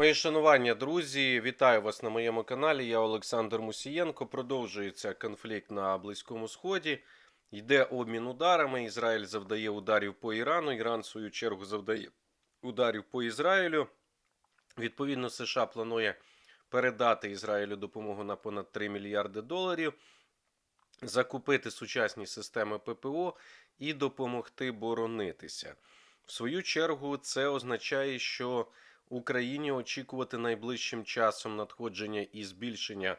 Мої шанування, друзі, вітаю вас на моєму каналі. Я Олександр Мусієнко. Продовжується конфлікт на Близькому Сході. Йде обмін ударами. Ізраїль завдає ударів по Ірану. Іран, в свою чергу, завдає ударів по Ізраїлю. Відповідно, США планує передати Ізраїлю допомогу на понад 3 мільярди доларів, закупити сучасні системи ППО і допомогти боронитися. В свою чергу, це означає, що Україні очікувати найближчим часом надходження і збільшення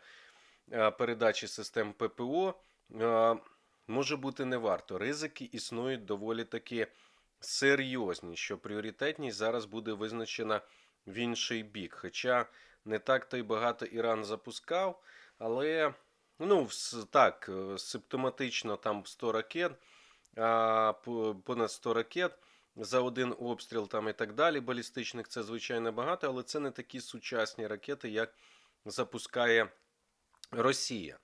е, передачі систем ППО е, може бути не варто. Ризики існують доволі таки серйозні, що пріоритетність зараз буде визначена в інший бік. Хоча не так то й багато Іран запускав, але ну, так, е, симптоматично там 100 ракет, понад 100 ракет за один обстріл там і так далі. Балістичних це звичайно багато, але це не такі сучасні ракети, як запускає Росія.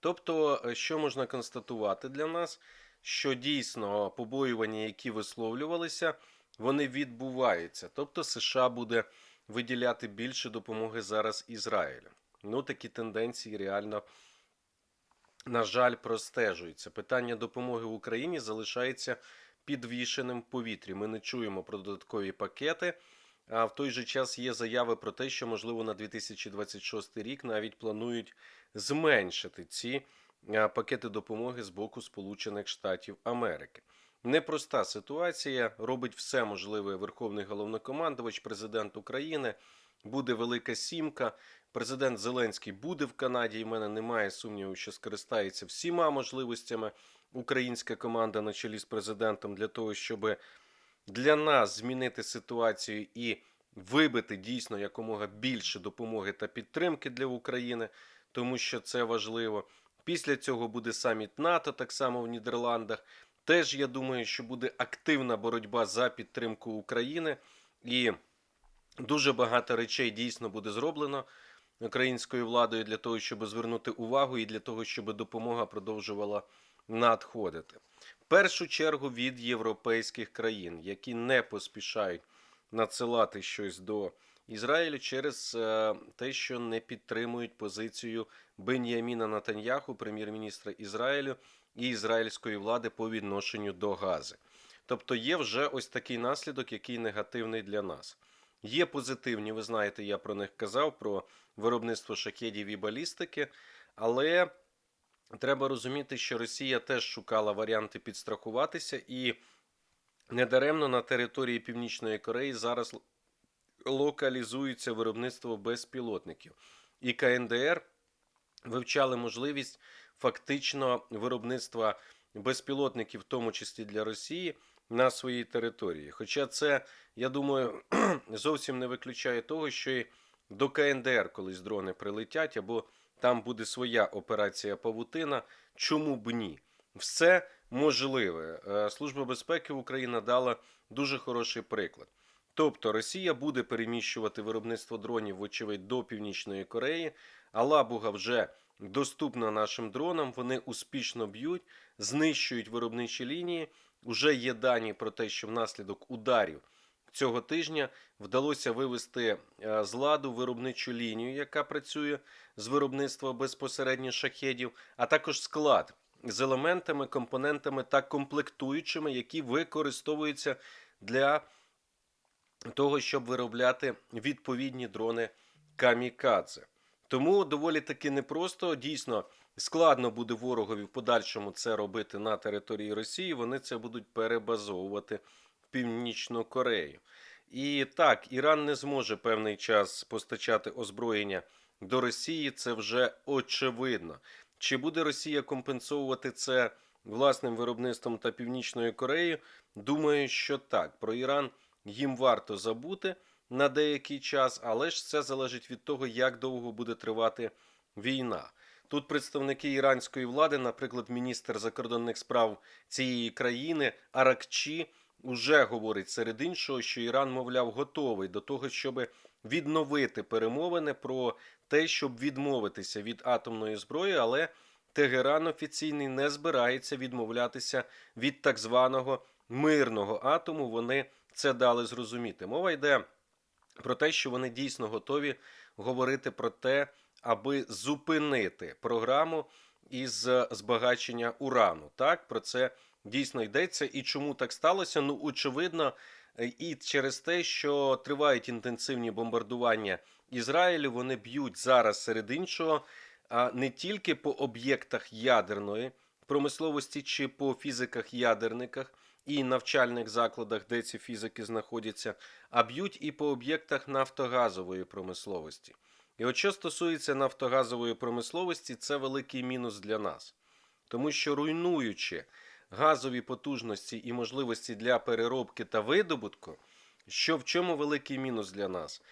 Тобто, е, що можна констатувати для нас, що дійсно побоювання, які висловлювалися, вони відбуваються. Тобто, США буде виділяти більше допомоги зараз Ізраїлю. Ну, такі тенденції реально, на жаль, простежуються. Питання допомоги Україні залишається підвішеним повітрі. Ми не чуємо про додаткові пакети. А в той же час є заяви про те, що можливо на 2026 рік навіть планують зменшити ці пакети допомоги з боку Сполучених Штатів Америки. Непроста ситуація. Робить все можливе Верховний головнокомандувач, президент України. Буде велика сімка. Президент Зеленський буде в Канаді. І в мене немає сумніву, що скористається всіма можливостями українська команда на чолі з президентом для того, щоб для нас змінити ситуацію і вибити дійсно якомога більше допомоги та підтримки для України, тому що це важливо. Після цього буде саміт НАТО, так само в Нідерландах. Теж я думаю, що буде активна боротьба за підтримку України, і дуже багато речей дійсно буде зроблено українською владою для того, щоб звернути увагу і для того, щоб допомога продовжувала надходити. В першу чергу від європейських країн, які не поспішають надсилати щось до Ізраїлю через е, те, що не підтримують позицію Бен'яміна Натаньяху, прем'єр-міністра Ізраїлю і ізраїльської влади по відношенню до Гази. Тобто є вже ось такий наслідок, який негативний для нас. Є позитивні, ви знаєте, я про них казав, про виробництво шахедів і балістики, але треба розуміти, що Росія теж шукала варіанти підстрахуватися, і недаремно на території Північної Кореї зараз локалізується виробництво безпілотників. І КНДР вивчали можливість фактично виробництва безпілотників, в тому числі для Росії, на своїй території. Хоча це, я думаю, зовсім не виключає того, що і до КНДР колись дрони прилетять, або там буде своя операція Павутина. Чому б ні? Все можливе. Е, Служба безпеки України дала дуже хороший приклад. Тобто Росія буде переміщувати виробництво дронів, вочевидь, до Північної Кореї. Алабуга вже доступна нашим дронам. Вони успішно б'ють, знищують виробничі лінії. Уже є дані про те, що внаслідок ударів цього тижня вдалося вивести е, з ладу виробничу лінію, яка працює з виробництва безпосередньо шахедів, а також склад з елементами, компонентами та комплектуючими, які використовуються для того, щоб виробляти відповідні дрони камікадзе. Тому доволі таки непросто. Дійсно, складно буде ворогові в подальшому це робити на території Росії. Вони це будуть перебазовувати Північну Корею. І так, Іран не зможе певний час постачати озброєння до Росії. Це вже очевидно. Чи буде Росія компенсовувати це власним виробництвом та Північною Кореєю? Думаю, що так. Про Іран їм варто забути на деякий час, але ж це залежить від того, як довго буде тривати війна. Тут представники іранської влади, наприклад, міністр закордонних справ цієї країни Аракчі, уже говорить серед іншого, що Іран, мовляв, готовий до того, щоб відновити перемовини про те, щоб відмовитися від атомної зброї, але Тегеран офіційний не збирається відмовлятися від так званого мирного атому. Вони це дали зрозуміти. Мова йде про те, що вони дійсно готові говорити про те, аби зупинити програму із збагачення урану. Так, про це дійсно йдеться. І чому так сталося? Ну, очевидно, е, і через те, що тривають інтенсивні бомбардування Ізраїлю, вони б'ють зараз серед іншого а не тільки по об'єктах ядерної промисловості чи по фізиках ядерниках і навчальних закладах, де ці фізики знаходяться, а б'ють і по об'єктах нафтогазової промисловості. І от що стосується нафтогазової промисловості, це великий мінус для нас, тому що руйнуючи газові потужності і можливості для переробки та видобутку, що в чому великий мінус для нас?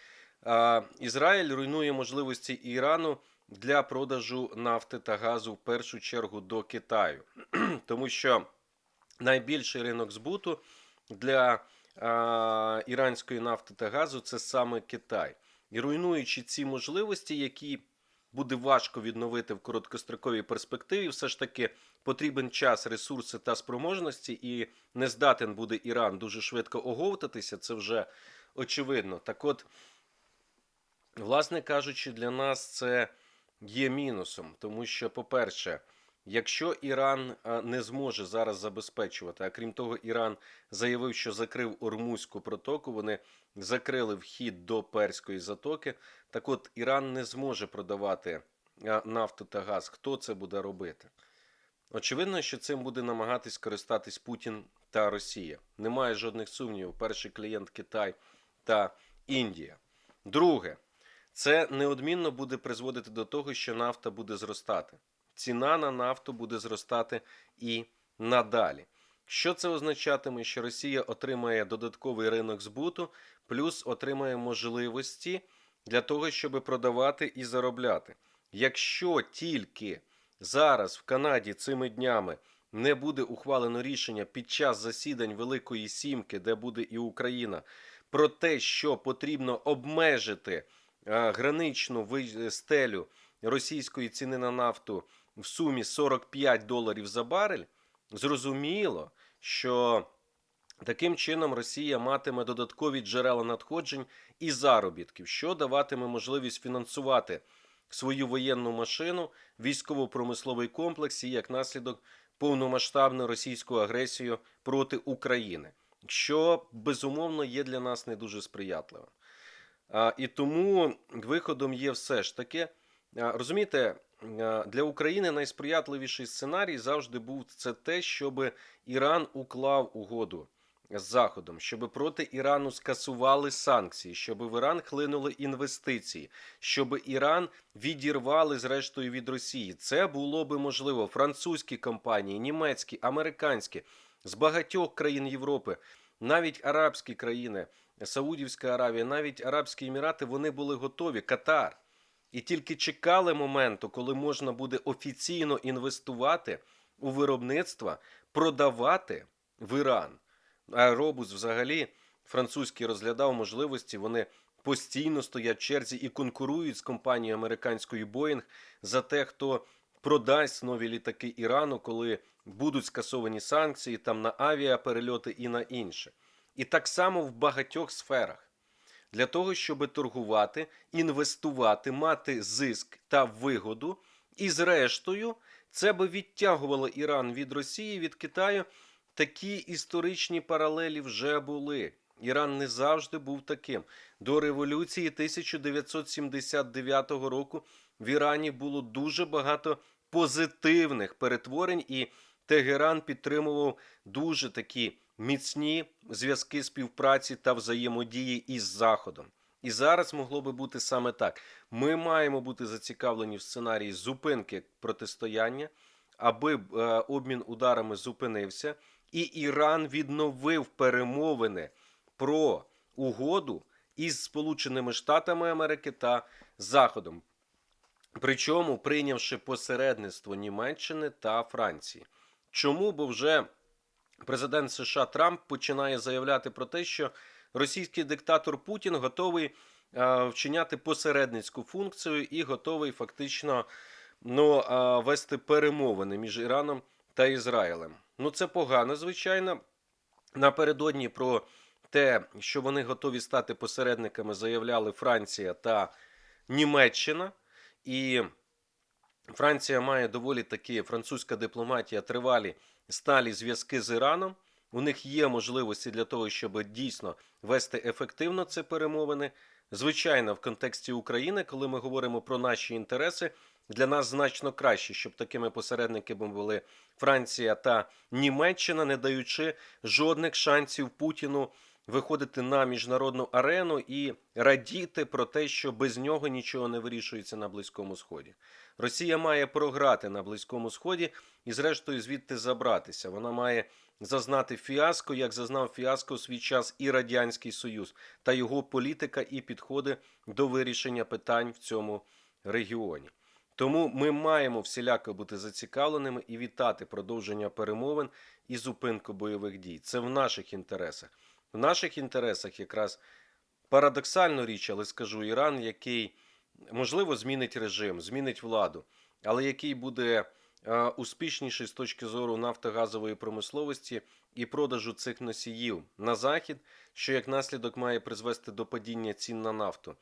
Ізраїль руйнує можливості Ірану для продажу нафти та газу в першу чергу до Китаю, тому що найбільший ринок збуту для а, іранської нафти та газу це саме Китай. І руйнуючи ці можливості, які буде важко відновити в короткостроковій перспективі, все ж таки потрібен час, ресурси та спроможності, і не здатен буде Іран дуже швидко оговтатися. Це вже очевидно. Так, от, власне кажучи, для нас це є мінусом, тому що, по-перше, якщо Іран не зможе зараз забезпечувати, а крім того, Іран заявив, що закрив Ормузьку протоку, вони закрили вхід до Перської затоки. Так от Іран не зможе продавати нафту та газ. Хто це буде робити? Очевидно, що цим буде намагатись користатись Путін та Росія. Немає жодних сумнівів. Перший клієнт Китай та Індія. Друге, це неодмінно буде призводити до того, що нафта буде зростати. Ціна на нафту буде зростати і надалі. Що це означатиме, що Росія отримає додатковий ринок збуту, плюс отримає можливості для того, щоб продавати і заробляти. Якщо тільки зараз в Канаді цими днями не буде ухвалено рішення під час засідань Великої Сімки, де буде і Україна, про те, що потрібно обмежити граничну ви- стелю російської ціни на нафту в сумі 45 доларів за барель, зрозуміло, що таким чином Росія матиме додаткові джерела надходжень і заробітків, що даватиме можливість фінансувати свою воєнну машину, військово-промисловий комплекс і як наслідок повномасштабну російську агресію проти України, що безумовно є для нас не дуже сприятливим. І тому виходом є все ж таки. Розумієте, для України найсприятливіший сценарій завжди був це те, щоб Іран уклав угоду з Заходом, щоб проти Ірану скасували санкції, щоб в Іран хлинули інвестиції, щоб Іран відірвали зрештою від Росії. Це було би можливо. Французькі компанії, німецькі, американські з багатьох країн Європи, навіть арабські країни, Саудівська Аравія, навіть Арабські Емірати, вони були готові. Катар. І тільки чекали моменту, коли можна буде офіційно інвестувати у виробництво, продавати в Іран. Аеробус взагалі французький розглядав можливості. Вони постійно стоять в черзі і конкурують з компанією американської Боїнг за те, хто продасть нові літаки Ірану, коли будуть скасовані санкції там на авіаперельоти і на інше. І так само в багатьох сферах. Для того, щоб торгувати, інвестувати, мати зиск та вигоду, і зрештою, це би відтягувало Іран від Росії, від Китаю. Такі історичні паралелі вже були. Іран не завжди був таким. До революції 1979 року в Ірані було дуже багато позитивних перетворень, і Тегеран підтримував дуже такі міцні зв'язки співпраці та взаємодії із Заходом. І зараз могло би бути саме так. Ми маємо бути зацікавлені в сценарії зупинки протистояння, аби е, обмін ударами зупинився, і Іран відновив перемовини про угоду із Сполученими Штатами Америки та Заходом. Причому прийнявши посередництво Німеччини та Франції. Чому? Бо вже президент США Трамп починає заявляти про те, що російський диктатор Путін готовий е, вчиняти посередницьку функцію і готовий фактично ну, е, вести перемовини між Іраном та Ізраїлем. Ну, це погано, звичайно. Напередодні про те, що вони готові стати посередниками, заявляли Франція та Німеччина. І Франція має доволі таки французька дипломатія тривалі сталі зв'язки з Іраном. У них є можливості для того, щоб дійсно вести ефективно ці перемовини. Звичайно, в контексті України, коли ми говоримо про наші інтереси, для нас значно краще, щоб такими посередниками були Франція та Німеччина, не даючи жодних шансів Путіну виходити на міжнародну арену і радіти про те, що без нього нічого не вирішується на Близькому Сході. Росія має програти на Близькому Сході і, зрештою, звідти забратися. Вона має зазнати фіаско, як зазнав фіаско у свій час і Радянський Союз та його політика і підходи до вирішення питань в цьому регіоні. Тому ми маємо всіляко бути зацікавленими і вітати продовження перемовин і зупинку бойових дій. Це в наших інтересах. В наших інтересах якраз парадоксально річ, але скажу Іран, який можливо змінить режим, змінить владу, але який буде е, успішніший з точки зору нафтогазової промисловості і продажу цих носіїв на захід, що як наслідок має призвести до падіння цін на нафту.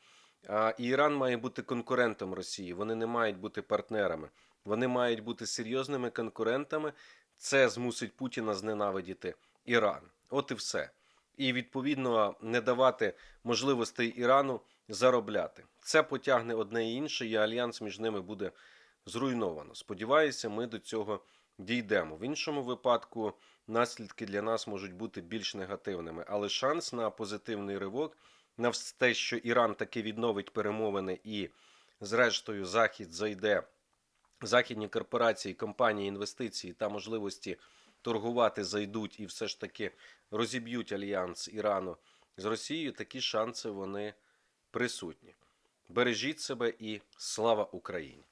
Іран має бути конкурентом Росії. Вони не мають бути партнерами. Вони мають бути серйозними конкурентами. Це змусить Путіна зненавидіти Іран. От і все. І відповідно не давати можливостей Ірану заробляти. Це потягне одне і інше, і альянс між ними буде зруйновано. Сподіваюся, ми до цього дійдемо. В іншому випадку наслідки для нас можуть бути більш негативними, але шанс на позитивний ривок, на те, що Іран таки відновить перемовини і, зрештою, Захід зайде. Західні корпорації, компанії, інвестиції та можливості торгувати зайдуть і все ж таки розіб'ють альянс Ірану з Росією, такі шанси вони присутні. Бережіть себе і слава Україні!